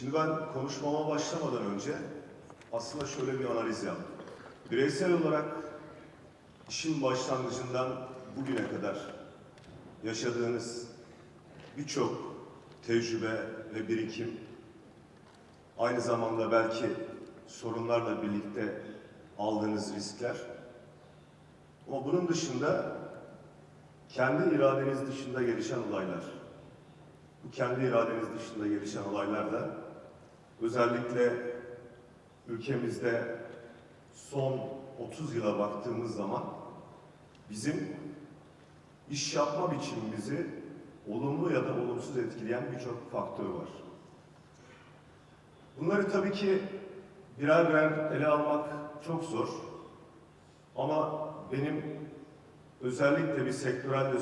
Şimdi ben konuşmama başlamadan önce aslında şöyle bir analiz yaptım. Bireysel olarak işin başlangıcından bugüne kadar yaşadığınız birçok tecrübe ve birikim, aynı zamanda belki sorunlarla birlikte aldığınız riskler, ama bunun dışında kendi iradeniz dışında gelişen olaylar, bu kendi iradeniz dışında gelişen olaylar da özellikle ülkemizde son 30 yıla baktığımız zaman bizim iş yapma biçimimizi olumlu ya da olumsuz etkileyen birçok faktör var. Bunları tabii ki birer birer ele almak çok zor. Ama benim özellikle bir sektörel de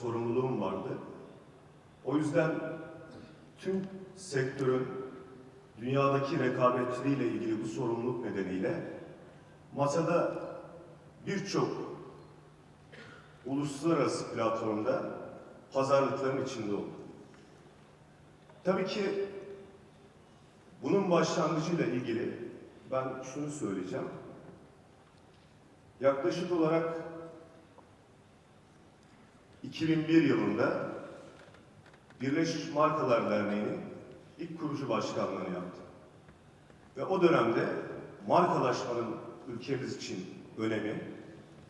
sorumluluğum vardı. O yüzden tüm sektörün dünyadaki rekabetçiliğiyle ilgili bu sorumluluk nedeniyle masada birçok uluslararası platformda pazarlıkların içinde oldum. Tabii ki bunun başlangıcıyla ilgili ben şunu söyleyeceğim. Yaklaşık olarak 2001 yılında Birleşmiş Markalar Derneği'nin ilk kurucu başkanlığını yaptım. Ve o dönemde markalaşmanın ülkemiz için önemi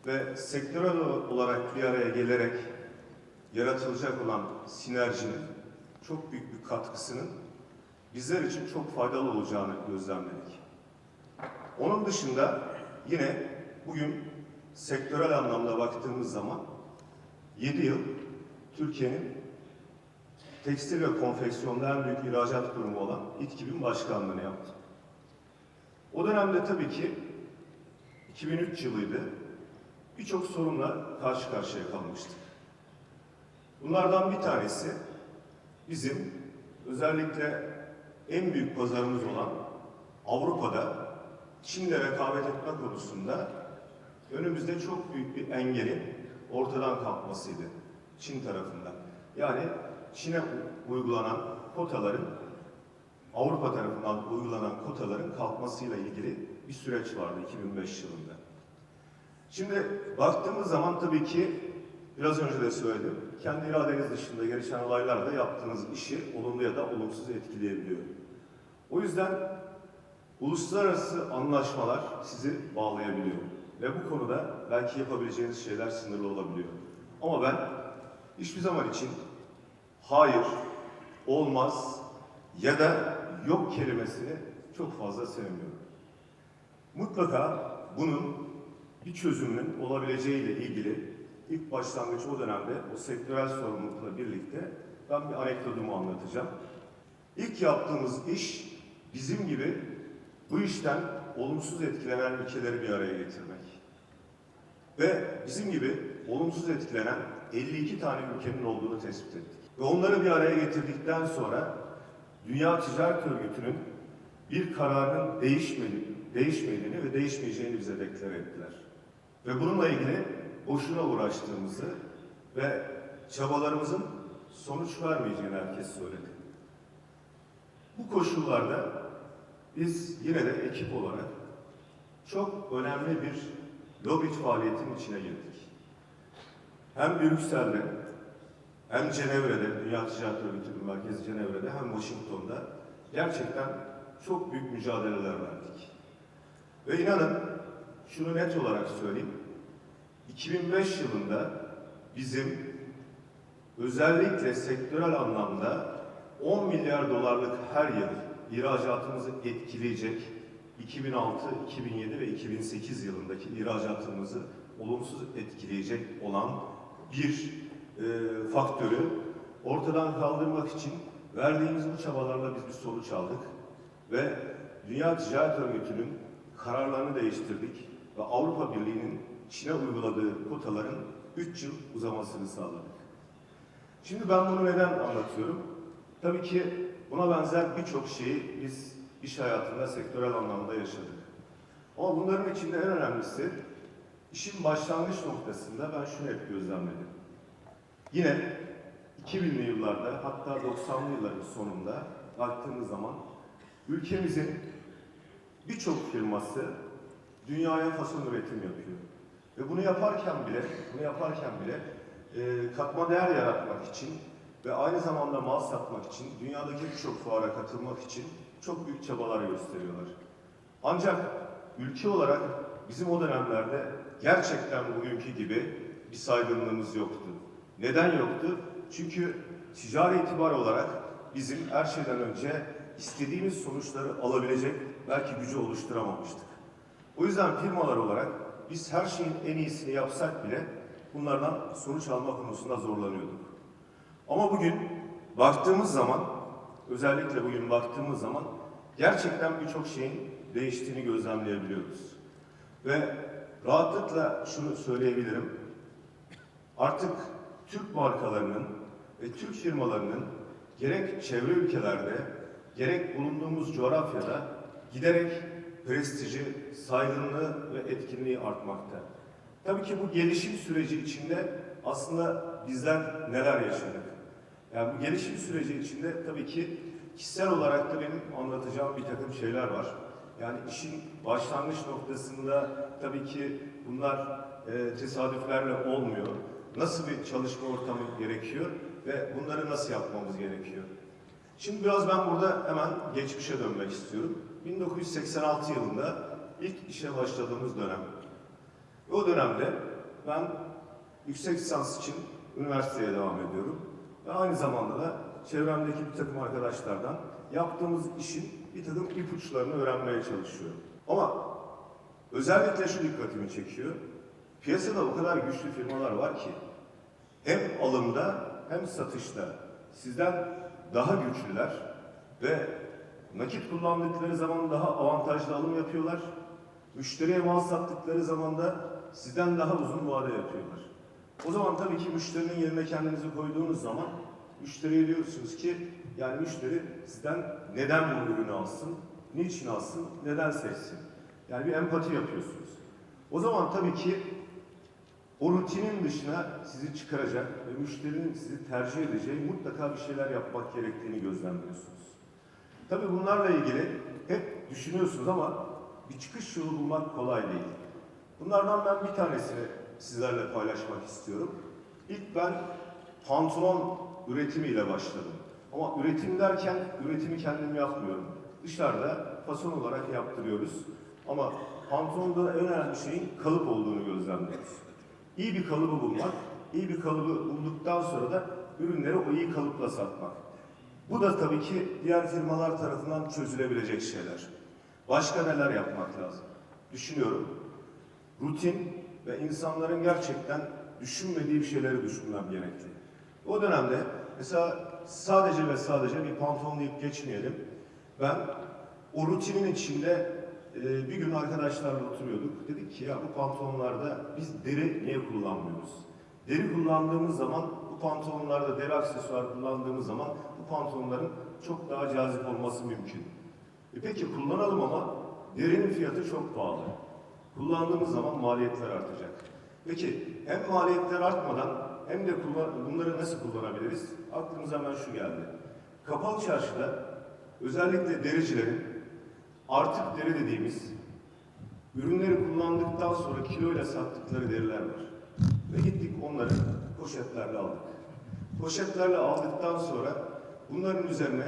ve sektörel olarak bir araya gelerek yaratılacak olan sinerjinin çok büyük bir katkısının bizler için çok faydalı olacağını gözlemledik. Onun dışında yine bugün sektörel anlamda baktığımız zaman 7 yıl Türkiye'nin tekstil ve konfeksiyonda en büyük ihracat kurumu olan İTKİB'in başkanlığını yaptım. O dönemde tabii ki 2003 yılıydı. Birçok sorunla karşı karşıya kalmıştık. Bunlardan bir tanesi bizim özellikle en büyük pazarımız olan Avrupa'da Çin'le rekabet etme konusunda önümüzde çok büyük bir engelin ortadan kalkmasıydı Çin tarafından. Yani Çin'e uygulanan kotaların Avrupa tarafından uygulanan kotaların kalkmasıyla ilgili bir süreç vardı 2005 yılında. Şimdi baktığımız zaman tabii ki biraz önce de söyledim. Kendi iradeniz dışında gelişen olaylar da yaptığınız işi olumlu ya da olumsuz etkileyebiliyor. O yüzden uluslararası anlaşmalar sizi bağlayabiliyor. Ve bu konuda belki yapabileceğiniz şeyler sınırlı olabiliyor. Ama ben hiçbir zaman için hayır, olmaz ya da yok kelimesini çok fazla sevmiyorum. Mutlaka bunun bir çözümün olabileceğiyle ilgili ilk başlangıç o dönemde o sektörel sorumlulukla birlikte ben bir anekdotumu anlatacağım. İlk yaptığımız iş bizim gibi bu işten olumsuz etkilenen ülkeleri bir araya getirmek. Ve bizim gibi olumsuz etkilenen 52 tane ülkenin olduğunu tespit ettik. Ve onları bir araya getirdikten sonra Dünya Ticaret Örgütü'nün bir kararının değişmedi, değişmediğini ve değişmeyeceğini bize deklare ettiler. Ve bununla ilgili boşuna uğraştığımızı ve çabalarımızın sonuç vermeyeceğini herkes söyledi. Bu koşullarda biz yine de ekip olarak çok önemli bir lobi faaliyetinin içine girdik. Hem Brüksel'de hem Cenevre'de, Dünya Ticaret Örgütü'nün merkezi Cenevre'de hem Washington'da gerçekten çok büyük mücadeleler verdik. Ve inanın şunu net olarak söyleyeyim. 2005 yılında bizim özellikle sektörel anlamda 10 milyar dolarlık her yıl ihracatımızı etkileyecek 2006, 2007 ve 2008 yılındaki ihracatımızı olumsuz etkileyecek olan bir e, faktörü ortadan kaldırmak için verdiğimiz bu çabalarla biz bir sonuç aldık ve Dünya Ticaret Örgütü'nün kararlarını değiştirdik ve Avrupa Birliği'nin Çin'e uyguladığı kotaların 3 yıl uzamasını sağladık. Şimdi ben bunu neden anlatıyorum? Tabii ki buna benzer birçok şeyi biz iş hayatında sektörel anlamda yaşadık. Ama bunların içinde en önemlisi işin başlangıç noktasında ben şunu hep gözlemledim. Yine 2000'li yıllarda hatta 90'lı yılların sonunda baktığımız zaman ülkemizin birçok firması dünyaya fason üretim yapıyor. Ve bunu yaparken bile, bunu yaparken bile e, katma değer yaratmak için ve aynı zamanda mal satmak için, dünyadaki birçok fuara katılmak için çok büyük çabalar gösteriyorlar. Ancak ülke olarak bizim o dönemlerde gerçekten bugünkü gibi bir saygınlığımız yoktu. Neden yoktu? Çünkü ticari itibar olarak bizim her şeyden önce istediğimiz sonuçları alabilecek belki gücü oluşturamamıştık. O yüzden firmalar olarak biz her şeyin en iyisini yapsak bile bunlardan sonuç alma konusunda zorlanıyorduk. Ama bugün baktığımız zaman, özellikle bugün baktığımız zaman gerçekten birçok şeyin değiştiğini gözlemleyebiliyoruz. Ve rahatlıkla şunu söyleyebilirim. Artık Türk markalarının ve Türk firmalarının gerek çevre ülkelerde gerek bulunduğumuz coğrafyada giderek prestiji, saygınlığı ve etkinliği artmakta. Tabii ki bu gelişim süreci içinde aslında bizler neler yaşadık? Yani bu gelişim süreci içinde tabii ki kişisel olarak da benim anlatacağım bir takım şeyler var. Yani işin başlangıç noktasında tabii ki bunlar e, tesadüflerle olmuyor. Nasıl bir çalışma ortamı gerekiyor ve bunları nasıl yapmamız gerekiyor? Şimdi biraz ben burada hemen geçmişe dönmek istiyorum. 1986 yılında ilk işe başladığımız dönem. O dönemde ben yüksek lisans için üniversiteye devam ediyorum. Ve aynı zamanda da çevremdeki bir takım arkadaşlardan yaptığımız işin bir takım ipuçlarını öğrenmeye çalışıyorum. Ama özellikle şu dikkatimi çekiyor. Piyasada o kadar güçlü firmalar var ki hem alımda hem satışta sizden daha güçlüler ve nakit kullandıkları zaman daha avantajlı alım yapıyorlar. Müşteriye mal sattıkları zaman da sizden daha uzun vade yapıyorlar. O zaman tabii ki müşterinin yerine kendinizi koyduğunuz zaman müşteriye diyorsunuz ki yani müşteri sizden neden bu ürünü alsın, niçin alsın, neden seçsin? Yani bir empati yapıyorsunuz. O zaman tabii ki o rutinin dışına sizi çıkaracak ve müşterinin sizi tercih edeceği mutlaka bir şeyler yapmak gerektiğini gözlemliyorsunuz. Tabii bunlarla ilgili hep düşünüyorsunuz ama bir çıkış yolu bulmak kolay değil. Bunlardan ben bir tanesini sizlerle paylaşmak istiyorum. İlk ben pantolon üretimiyle başladım. Ama üretim derken üretimi kendim yapmıyorum. Dışarıda fason olarak yaptırıyoruz. Ama pantolonda en önemli şeyin kalıp olduğunu gözlemliyoruz. İyi bir kalıbı bulmak, iyi bir kalıbı bulduktan sonra da ürünleri o iyi kalıpla satmak. Bu da tabii ki diğer firmalar tarafından çözülebilecek şeyler. Başka neler yapmak lazım? Düşünüyorum. Rutin ve insanların gerçekten düşünmediği bir şeyleri düşünmem gerekli. O dönemde mesela sadece ve sadece bir pantolon deyip geçmeyelim. Ben o rutinin içinde e, bir gün arkadaşlarla oturuyorduk. Dedik ki ya bu pantolonlarda biz deri niye kullanmıyoruz? Deri kullandığımız zaman bu pantolonlarda deri aksesuar kullandığımız zaman bu pantolonların çok daha cazip olması mümkün. E peki kullanalım ama derinin fiyatı çok pahalı. Kullandığımız zaman maliyetler artacak. Peki hem maliyetler artmadan hem de bunları nasıl kullanabiliriz? Aklımıza hemen şu geldi. Kapalı çarşıda özellikle dericilerin artık deri dediğimiz ürünleri kullandıktan sonra kiloyla sattıkları deriler var. Ve gittik onları poşetlerle aldık. Poşetlerle aldıktan sonra bunların üzerine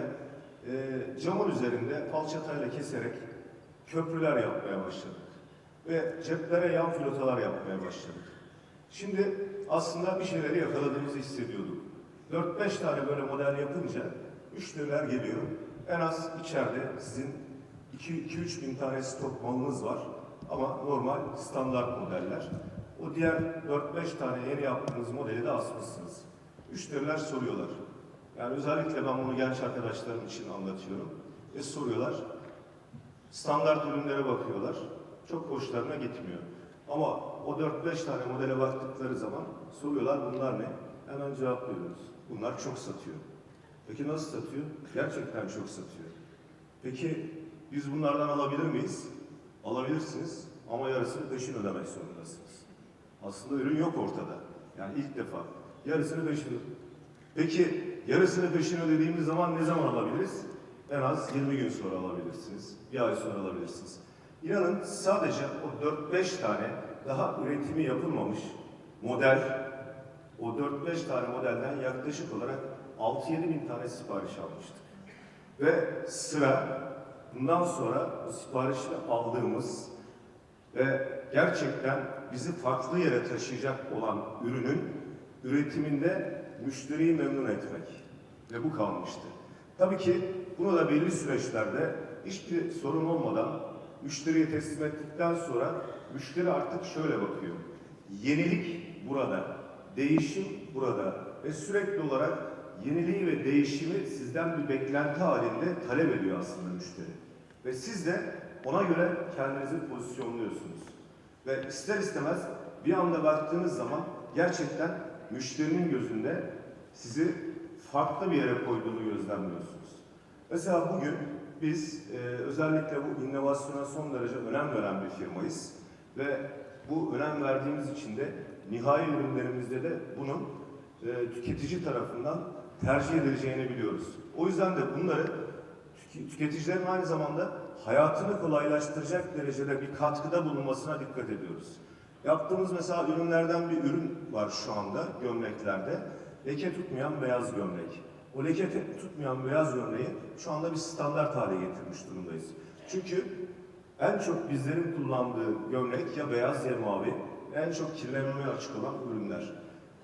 e, camın üzerinde falçatayla keserek köprüler yapmaya başladık. Ve ceplere yan filotalar yapmaya başladık. Şimdi aslında bir şeyleri yakaladığımızı hissediyorduk. 4-5 tane böyle model yapınca müşteriler geliyor. En az içeride sizin 2-3 bin tane stok malınız var. Ama normal standart modeller. O diğer 4-5 tane yeni yaptığınız modeli de asmışsınız. Müşteriler soruyorlar. Yani özellikle ben bunu genç arkadaşlarım için anlatıyorum. Ve soruyorlar. Standart ürünlere bakıyorlar. Çok hoşlarına gitmiyor. Ama o 4-5 tane modele baktıkları zaman soruyorlar bunlar ne? Hemen cevap veriyoruz. Bunlar çok satıyor. Peki nasıl satıyor? Gerçekten çok satıyor. Peki biz bunlardan alabilir miyiz? Alabilirsiniz ama yarısını peşin ödemek zorundasınız. Aslında ürün yok ortada. Yani ilk defa. Yarısını peşin Peki yarısını peşin ödediğimiz zaman ne zaman alabiliriz? en az 20 gün sonra alabilirsiniz, bir ay sonra alabilirsiniz. İnanın sadece o 4-5 tane daha üretimi yapılmamış model, o 4-5 tane modelden yaklaşık olarak 6-7 bin tane sipariş almıştık. Ve sıra bundan sonra bu siparişini aldığımız ve gerçekten bizi farklı yere taşıyacak olan ürünün üretiminde müşteriyi memnun etmek. Ve bu kalmıştı. Tabii ki bunu da belli süreçlerde hiçbir sorun olmadan müşteriye teslim ettikten sonra müşteri artık şöyle bakıyor. Yenilik burada, değişim burada ve sürekli olarak yeniliği ve değişimi sizden bir beklenti halinde talep ediyor aslında müşteri. Ve siz de ona göre kendinizi pozisyonluyorsunuz. Ve ister istemez bir anda baktığınız zaman gerçekten müşterinin gözünde sizi farklı bir yere koyduğunu gözlemliyorsunuz. Mesela bugün biz e, özellikle bu inovasyona son derece önem veren bir firmayız ve bu önem verdiğimiz için de nihai ürünlerimizde de bunun e, tüketici tarafından tercih edileceğini biliyoruz. O yüzden de bunları tüke- tüketicilerin aynı zamanda hayatını kolaylaştıracak derecede bir katkıda bulunmasına dikkat ediyoruz. Yaptığımız mesela ürünlerden bir ürün var şu anda gömleklerde. Leke tutmayan beyaz gömlek. O leke tutmayan beyaz gömleği şu anda bir standart hale getirmiş durumdayız. Çünkü en çok bizlerin kullandığı gömlek ya beyaz ya mavi. En çok kirlenmeye açık olan ürünler.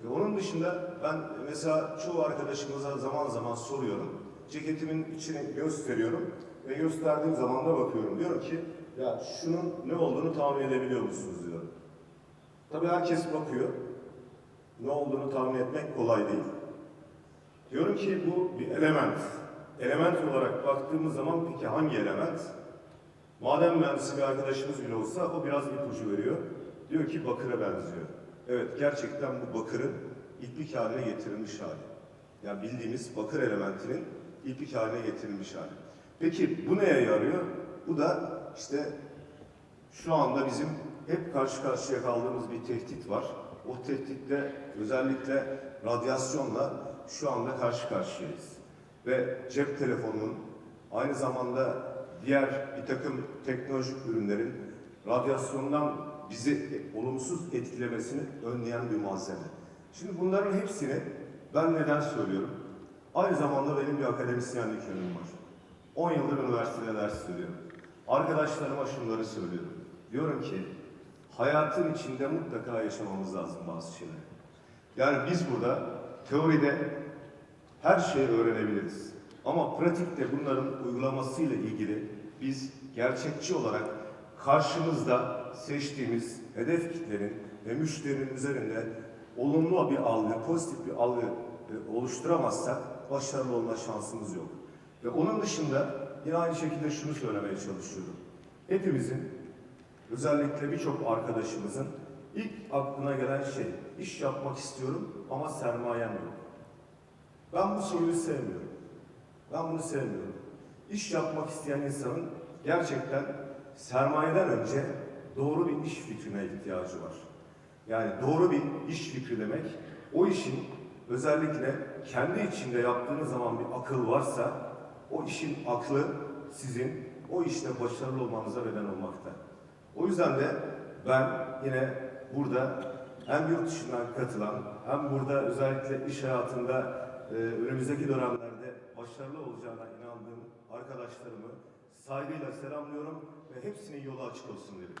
Ve onun dışında ben mesela çoğu arkadaşımıza zaman zaman soruyorum. Ceketimin içini gösteriyorum ve gösterdiğim zaman da bakıyorum. Diyorum ki ya şunun ne olduğunu tahmin edebiliyor musunuz diyorum. Tabii herkes bakıyor. Ne olduğunu tahmin etmek kolay değil. Diyorum ki bu bir element. Element olarak baktığımız zaman peki hangi element? Maden mühendisi bir arkadaşımız bile olsa o biraz ipucu veriyor. Diyor ki bakıra benziyor. Evet gerçekten bu bakırın iplik haline getirilmiş hali. Yani bildiğimiz bakır elementinin iplik haline getirilmiş hali. Peki bu neye yarıyor? Bu da işte şu anda bizim hep karşı karşıya kaldığımız bir tehdit var. O tehditle özellikle radyasyonla şu anda karşı karşıyayız. Ve cep telefonunun aynı zamanda diğer bir takım teknolojik ürünlerin radyasyondan bizi olumsuz etkilemesini önleyen bir malzeme. Şimdi bunların hepsini ben neden söylüyorum? Aynı zamanda benim bir akademisyenlik yönüm var. 10 yıldır üniversitede ders veriyorum. Arkadaşlarıma şunları söylüyorum. Diyorum ki hayatın içinde mutlaka yaşamamız lazım bazı şeyleri. Yani biz burada teoride her şeyi öğrenebiliriz. Ama pratikte bunların uygulamasıyla ilgili biz gerçekçi olarak karşımızda seçtiğimiz hedef kitlerin ve müşterinin üzerinde olumlu bir algı, pozitif bir algı e, oluşturamazsak başarılı olma şansımız yok. Ve onun dışında yine aynı şekilde şunu söylemeye çalışıyorum. Hepimizin, özellikle birçok arkadaşımızın ilk aklına gelen şey, iş yapmak istiyorum ama sermayem yok. Ben bu soruyu sevmiyorum. Ben bunu sevmiyorum. İş yapmak isteyen insanın gerçekten sermayeden önce doğru bir iş fikrine ihtiyacı var. Yani doğru bir iş fikri demek, o işin özellikle kendi içinde yaptığınız zaman bir akıl varsa, o işin aklı sizin o işte başarılı olmanıza neden olmakta. O yüzden de ben yine burada hem yurt dışından katılan hem burada özellikle iş hayatında e, önümüzdeki dönemlerde başarılı olacağına inandığım arkadaşlarımı saygıyla selamlıyorum ve hepsinin yolu açık olsun dedim.